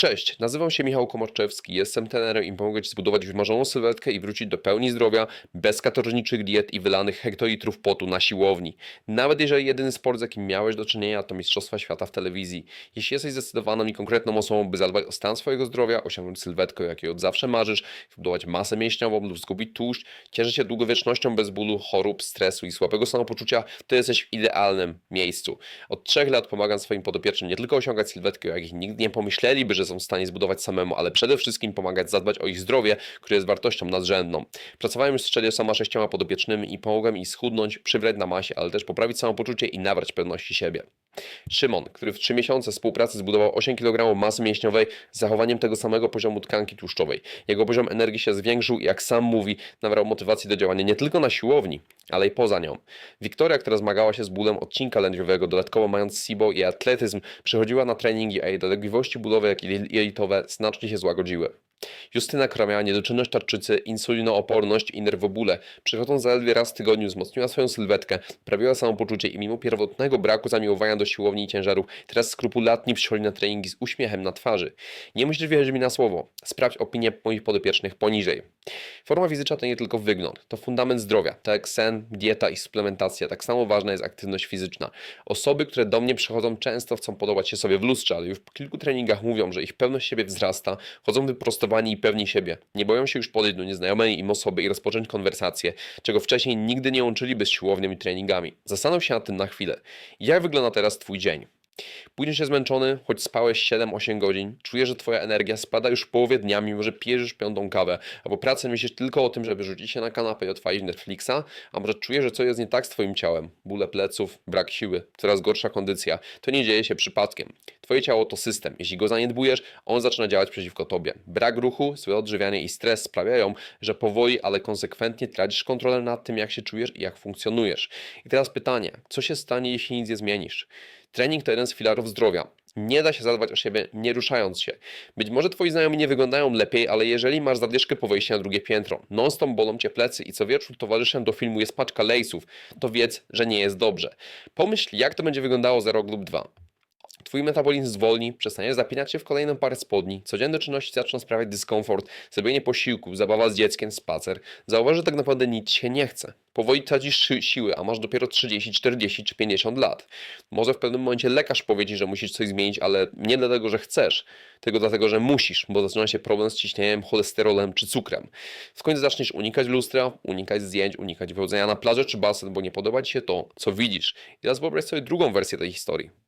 Cześć, nazywam się Michał Komorczewski, jestem trenerem i pomogę Ci zbudować wymarzoną sylwetkę i wrócić do pełni zdrowia, bez katorżniczych diet i wylanych hektolitrów potu na siłowni. Nawet jeżeli jedyny sport, z jakim miałeś do czynienia, to Mistrzostwa Świata w telewizji. Jeśli jesteś zdecydowaną i konkretną osobą, by zadbać o stan swojego zdrowia, osiągnąć sylwetkę, jakiej od zawsze marzysz, zbudować masę mięśniową lub zgubić tłuszcz, cieszyć się długowiecznością bez bólu, chorób, stresu i słabego samopoczucia, to jesteś w idealnym miejscu. Od trzech lat pomagam swoim podopiecznym nie tylko osiągać sylwetkę, o jakich nigdy nie pomyśleliby, że są w stanie zbudować samemu, ale przede wszystkim pomagać zadbać o ich zdrowie, które jest wartością nadrzędną. Pracowałem już z 46 podopiecznymi i pomogłem im schudnąć, przybrać na masie, ale też poprawić samopoczucie i nabrać pewności siebie. Szymon, który w 3 miesiące współpracy zbudował 8 kg masy mięśniowej z zachowaniem tego samego poziomu tkanki tłuszczowej. Jego poziom energii się zwiększył i jak sam mówi, nabrał motywacji do działania nie tylko na siłowni, ale i poza nią. Wiktoria, która zmagała się z bólem odcinka lędźwiowego, dodatkowo mając SIBO i atletyzm, przychodziła na treningi, a jej dolegliwości bólowe, jak i jelitowe znacznie się złagodziły. Justyna, która miała niedoczynność tarczycy, insulinooporność i nerwobóle, przychodząc zaledwie raz w tygodniu, wzmocniła swoją sylwetkę, prawiła samopoczucie i mimo pierwotnego braku zamiłowania do siłowni i ciężarów, teraz skrupulatnie przychodzi na treningi z uśmiechem na twarzy. Nie musisz wierzyć mi na słowo. Sprawdź opinię moich podopiecznych poniżej. Forma fizyczna to nie tylko wygląd, to fundament zdrowia, tak jak sen, dieta i suplementacja. Tak samo ważna jest aktywność fizyczna. Osoby, które do mnie przychodzą, często chcą podobać się sobie w lustrze, ale już po kilku treningach mówią, że ich pewność siebie wzrasta, chodzą wyprostowani i pewni siebie. Nie boją się już podejść do nieznajomej im osoby i rozpocząć konwersację, czego wcześniej nigdy nie łączyliby z siłownią i treningami. Zastanów się nad tym na chwilę. Jak wygląda teraz Twój dzień? Pójdziesz się zmęczony, choć spałeś 7-8 godzin, czujesz, że twoja energia spada już w połowie dnia, mimo że pijesz piątą kawę, albo pracę myślisz tylko o tym, żeby rzucić się na kanapę i odpalić Netflixa, a może czujesz, że coś jest nie tak z twoim ciałem, bóle pleców, brak siły, coraz gorsza kondycja, to nie dzieje się przypadkiem. Twoje ciało to system, jeśli go zaniedbujesz, on zaczyna działać przeciwko tobie. Brak ruchu, złe odżywianie i stres sprawiają, że powoli, ale konsekwentnie tracisz kontrolę nad tym, jak się czujesz i jak funkcjonujesz. I teraz pytanie, co się stanie, jeśli nic nie zmienisz? Trening to jeden z filarów zdrowia. Nie da się zadbać o siebie nie ruszając się. Być może twoi znajomi nie wyglądają lepiej, ale jeżeli masz zadyszkę po wejściu na drugie piętro, non-stop bolą cię plecy i co wieczór towarzyszem do filmu jest paczka lejsów, to wiedz, że nie jest dobrze. Pomyśl, jak to będzie wyglądało za rok lub dwa. Twój metabolizm zwolni, przestaniesz zapinać się w kolejną parę spodni, codzienne czynności zaczną sprawiać dyskomfort, zrobienie posiłków, zabawa z dzieckiem, spacer. Zauważ, że tak naprawdę nic się nie chce. Powoli tracisz si- siły, a masz dopiero 30, 40 czy 50 lat. Może w pewnym momencie lekarz powiedzi, że musisz coś zmienić, ale nie dlatego, że chcesz, tylko dlatego, że musisz, bo zaczyna się problem z ciśnieniem, cholesterolem czy cukrem. W końcu zaczniesz unikać lustra, unikać zdjęć, unikać wychodzenia na plażę czy basen, bo nie podoba Ci się to, co widzisz. I teraz wyobraź sobie drugą wersję tej historii.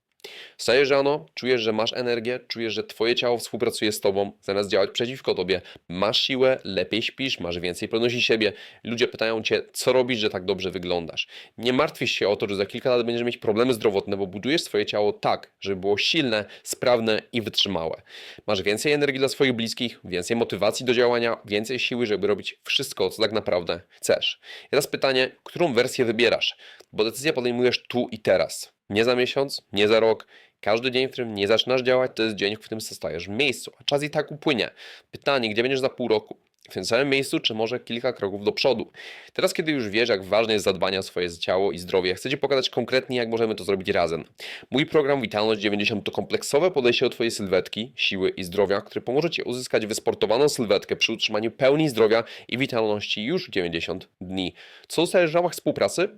Wstajesz rano, czujesz, że masz energię, czujesz, że twoje ciało współpracuje z tobą, zamiast działać przeciwko tobie. Masz siłę, lepiej śpisz, masz więcej pewności siebie. Ludzie pytają cię, co robisz, że tak dobrze wyglądasz. Nie martwisz się o to, że za kilka lat będziesz mieć problemy zdrowotne, bo budujesz swoje ciało tak, żeby było silne, sprawne i wytrzymałe. Masz więcej energii dla swoich bliskich, więcej motywacji do działania, więcej siły, żeby robić wszystko, co tak naprawdę chcesz. I teraz pytanie, którą wersję wybierasz? Bo decyzję podejmujesz tu i teraz. Nie za miesiąc, nie za rok. Każdy dzień, w którym nie zaczynasz działać, to jest dzień, w którym zostajesz w miejscu, a czas i tak upłynie. Pytanie, gdzie będziesz za pół roku? W tym samym miejscu, czy może kilka kroków do przodu? Teraz, kiedy już wiesz, jak ważne jest zadbanie o swoje ciało i zdrowie, chcę Ci pokazać konkretnie, jak możemy to zrobić razem. Mój program Witalność 90 to kompleksowe podejście do Twojej sylwetki, siły i zdrowia, który pomoże Ci uzyskać wysportowaną sylwetkę przy utrzymaniu pełni zdrowia i witalności już w 90 dni. Co dostajesz w ramach współpracy?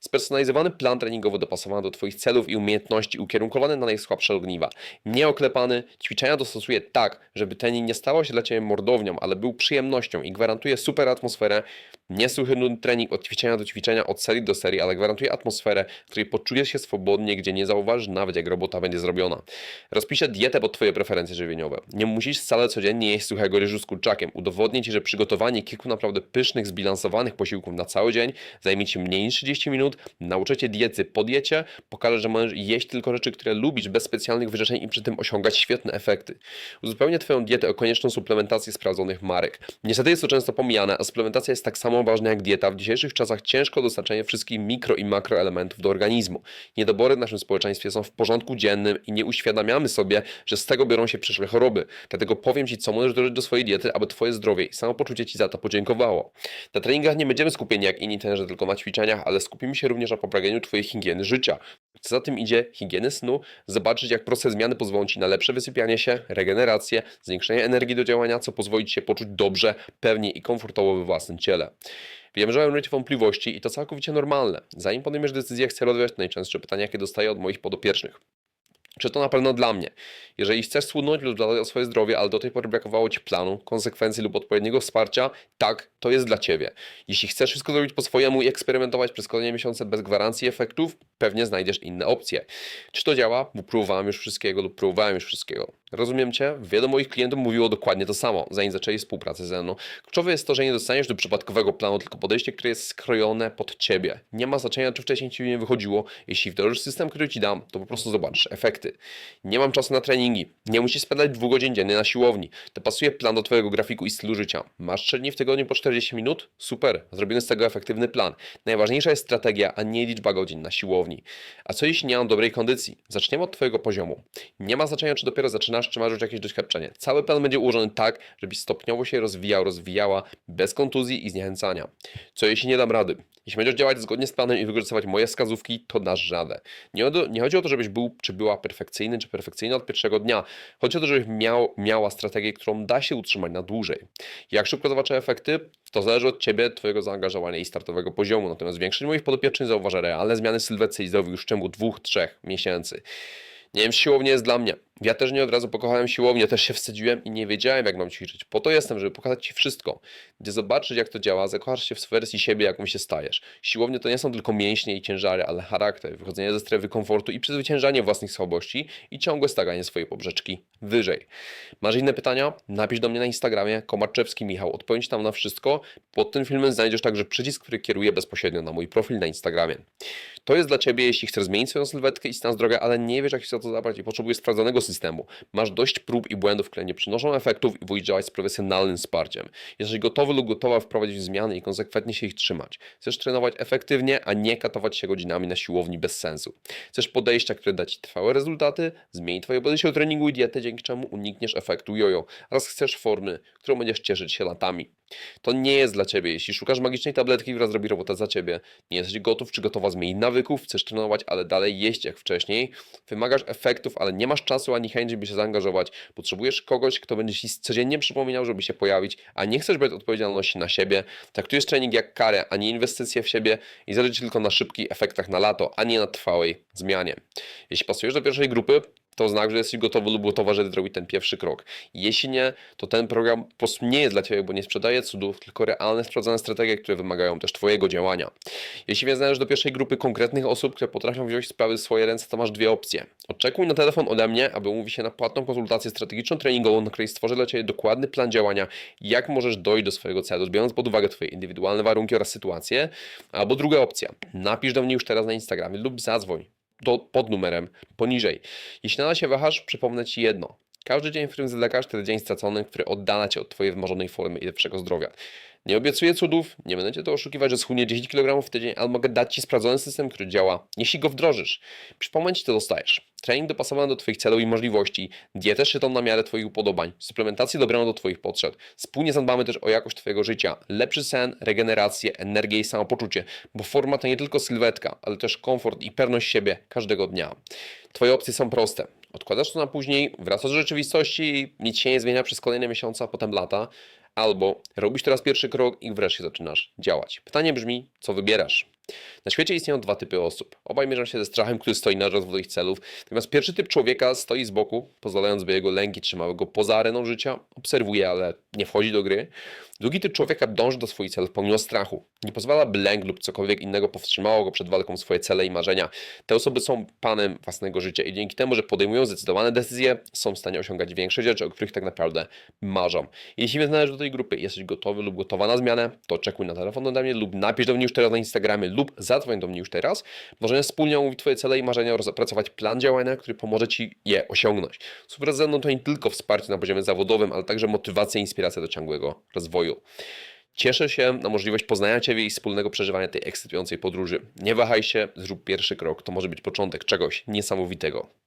Spersonalizowany plan treningowy dopasowany do Twoich celów i umiejętności, ukierunkowany na najsłabsze ogniwa. Nieoklepany, ćwiczenia dostosuję tak, żeby trening nie stało się dla Ciebie mordownią, ale był przyjemnością i gwarantuje super atmosferę. Niesłychany nudny trening od ćwiczenia do ćwiczenia, od serii do serii, ale gwarantuje atmosferę, w której poczujesz się swobodnie, gdzie nie zauważysz nawet, jak robota będzie zrobiona. Rozpiszę dietę pod Twoje preferencje żywieniowe. Nie musisz wcale codziennie jeść suchego ryżu z kurczakiem. Udowodnię Ci, że przygotowanie kilku naprawdę pysznych, zbilansowanych posiłków na cały dzień zajmie Ci mniej niż 30 minut, nauczę Cię diety po diecie, pokażę, że możesz jeść tylko rzeczy, które lubisz, bez specjalnych wyrzeczeń i przy tym osiągać świetne efekty. Uzupełnię Twoją dietę o konieczną suplementację sprawdzonych marek. Niestety jest to często pomijane, a suplementacja jest tak samo ważne jak dieta, w dzisiejszych czasach ciężko dostarczenie wszystkich mikro i makroelementów do organizmu. Niedobory w naszym społeczeństwie są w porządku dziennym i nie uświadamiamy sobie, że z tego biorą się przyszłe choroby. Dlatego powiem Ci, co możesz dodać do swojej diety, aby Twoje zdrowie i samopoczucie Ci za to podziękowało. Na treningach nie będziemy skupieni jak inni trenerzy tylko na ćwiczeniach, ale skupimy się również na poprawieniu Twojej higieny życia. Co za tym idzie, higieny snu, zobaczyć jak proste zmiany pozwolą Ci na lepsze wysypianie się, regenerację, zwiększenie energii do działania, co pozwoli Ci się poczuć dobrze, pewnie i komfortowo we własnym ciele. Wiem, że mają wątpliwości i to całkowicie normalne. Zanim podejmiesz decyzję, chcę rozwiać najczęstsze pytania, jakie dostaję od moich podopiecznych. Czy to na pewno dla mnie? Jeżeli chcesz schudnąć lub zadbać o swoje zdrowie, ale do tej pory brakowało Ci planu, konsekwencji lub odpowiedniego wsparcia, tak, to jest dla Ciebie. Jeśli chcesz wszystko zrobić po swojemu i eksperymentować przez kolejne miesiące bez gwarancji efektów, pewnie znajdziesz inne opcje. Czy to działa? Bo próbowałem już wszystkiego lub próbowałem już wszystkiego. Rozumiem Cię? Wielu moich klientów mówiło dokładnie to samo, zanim zaczęli współpracę ze mną. Kluczowe jest to, że nie dostaniesz do przypadkowego planu, tylko podejście, które jest skrojone pod Ciebie. Nie ma znaczenia, czy wcześniej Ci nie wychodziło. Jeśli wdrożysz system, który Ci dam, to po prostu zobaczysz efekty. Nie mam czasu na treningi. Nie musisz spędzać dwóch godzin dziennie na siłowni. To pasuje plan do Twojego grafiku i stylu życia. Masz 3 dni w tygodniu po 40 minut? Super. Zrobimy z tego efektywny plan. Najważniejsza jest strategia, a nie liczba godzin na siłowni. A co jeśli nie mam dobrej kondycji? Zaczniemy od Twojego poziomu. Nie ma znaczenia, czy dopiero zaczynasz, czy masz już jakieś doświadczenie. Cały plan będzie ułożony tak, żebyś stopniowo się rozwijał, rozwijała, bez kontuzji i zniechęcania. Co jeśli nie dam rady? Jeśli będziesz działać zgodnie z planem i wykorzystywać moje wskazówki, to dasz radę. Nie, o, nie chodzi o to, żebyś był, czy była perfekcyjny, czy perfekcyjny od pierwszego dnia. Chodzi o to, żebyś miał, miała strategię, którą da się utrzymać na dłużej. Jak szybko zobaczę efekty? To zależy od Ciebie, Twojego zaangażowania i startowego poziomu. Natomiast większość moich podopiecznych zauważa realne zmiany sylwetce już w ciągu dwóch, trzech miesięcy. Nie wiem, siłownia jest dla mnie. Ja też nie od razu pokochałem siłownię, też się wstydziłem i nie wiedziałem, jak mam ćwiczyć. Po to jestem, żeby pokazać Ci wszystko, gdzie zobaczysz, jak to działa, zakochasz się w wersji siebie, jaką się stajesz. Siłownie to nie są tylko mięśnie i ciężary, ale charakter, wychodzenie ze strefy komfortu i przezwyciężanie własnych słabości i ciągłe stawianie swojej poprzeczki wyżej. Masz inne pytania? Napisz do mnie na Instagramie, Komarczewski Michał, odpowiem Ci tam na wszystko. Pod tym filmem znajdziesz także przycisk, który kieruje bezpośrednio na mój profil na Instagramie. To jest dla Ciebie, jeśli chcesz zmienić swoją sylwetkę i stan zdrowia, ale nie wiesz, jak się to zabrać i potrzebujesz sprawdzonego systemu. Masz dość prób i błędów, które nie przynoszą efektów i wolisz działać z profesjonalnym wsparciem. Jesteś gotowy lub gotowa wprowadzić zmiany i konsekwentnie się ich trzymać. Chcesz trenować efektywnie, a nie katować się godzinami na siłowni bez sensu. Chcesz podejścia, które da Ci trwałe rezultaty, zmieni Twoje podejście do treningu i diety, dzięki czemu unikniesz efektu jojo. Oraz chcesz formy, którą będziesz cieszyć się latami. To nie jest dla Ciebie. Jeśli szukasz magicznej tabletki, która zrobi robotę za Ciebie, nie jesteś gotów czy gotowa zmienić nawyków, chcesz trenować, ale dalej jeść jak wcześniej, wymagasz efektów, ale nie masz czasu ani chęci, by się zaangażować, potrzebujesz kogoś, kto będzie Ci codziennie przypominał, żeby się pojawić, a nie chcesz brać odpowiedzialności na siebie, traktujesz trening jak karę, a nie inwestycję w siebie i zależy Ci tylko na szybkich efektach na lato, a nie na trwałej zmianie. Jeśli pasujesz do pierwszej grupy, to znak, że jesteś gotowy lub gotowa, żeby zrobić ten pierwszy krok. Jeśli nie, to ten program po prostu nie jest dla Ciebie, bo nie sprzedaje cudów, tylko realne, sprawdzone strategie, które wymagają też Twojego działania. Jeśli więc należysz do pierwszej grupy konkretnych osób, które potrafią wziąć sprawy w swoje ręce, to masz dwie opcje. Oczekuj na telefon ode mnie, aby umówić się na płatną konsultację strategiczną treningową, na której stworzę dla Ciebie dokładny plan działania, jak możesz dojść do swojego celu, biorąc pod uwagę Twoje indywidualne warunki oraz sytuacje. Albo druga opcja. Napisz do mnie już teraz na Instagramie lub zadzwoń do, pod numerem poniżej. Jeśli nadal się wahasz, przypomnę Ci jedno. Każdy dzień, w którym zwlekasz, to dzień stracony, który oddala Cię od Twojej wymarzonej formy i lepszego zdrowia. Nie obiecuję cudów, nie będę Cię to oszukiwać, że schudnie 10 kg w tydzień, ale mogę dać Ci sprawdzony system, który działa, jeśli go wdrożysz. Przypomnę Ci, to dostajesz. Trening dopasowany do Twoich celów i możliwości, dietę szytą na miarę Twoich upodobań, suplementację dobraną do Twoich potrzeb. Wspólnie zadbamy też o jakość Twojego życia, lepszy sen, regenerację, energię i samopoczucie, bo forma to nie tylko sylwetka, ale też komfort i pewność siebie każdego dnia. Twoje opcje są proste. Odkładasz to na później, wracasz do rzeczywistości nic się nie zmienia przez kolejne miesiące, a potem lata. Albo robisz teraz pierwszy krok i wreszcie zaczynasz działać. Pytanie brzmi, co wybierasz? Na świecie istnieją dwa typy osób. Obaj mierzą się ze strachem, który stoi na rozwój ich celów. Natomiast pierwszy typ człowieka stoi z boku, pozwalając, by jego lęki trzymały go poza areną życia, obserwuje, ale nie wchodzi do gry. Drugi typ człowieka dąży do swoich celów pomimo strachu. Nie pozwala, by lęk lub cokolwiek innego powstrzymało go przed walką o swoje cele i marzenia. Te osoby są panem własnego życia i dzięki temu, że podejmują zdecydowane decyzje, są w stanie osiągać większe rzeczy, o których tak naprawdę marzą. Jeśli więc należysz do tej grupy, jesteś gotowy lub gotowa na zmianę, to czekuj na telefon ode mnie lub napisz do mnie już teraz na Instagramie lub zadzwoń do mnie już teraz. Możemy wspólnie omówić Twoje cele i marzenia oraz opracować plan działania, który pomoże Ci je osiągnąć. Współpraca ze mną to nie tylko wsparcie na poziomie zawodowym, ale także motywacja i inspiracja do ciągłego rozwoju. Cieszę się na możliwość poznania Ciebie i wspólnego przeżywania tej ekscytującej podróży. Nie wahaj się, zrób pierwszy krok. To może być początek czegoś niesamowitego.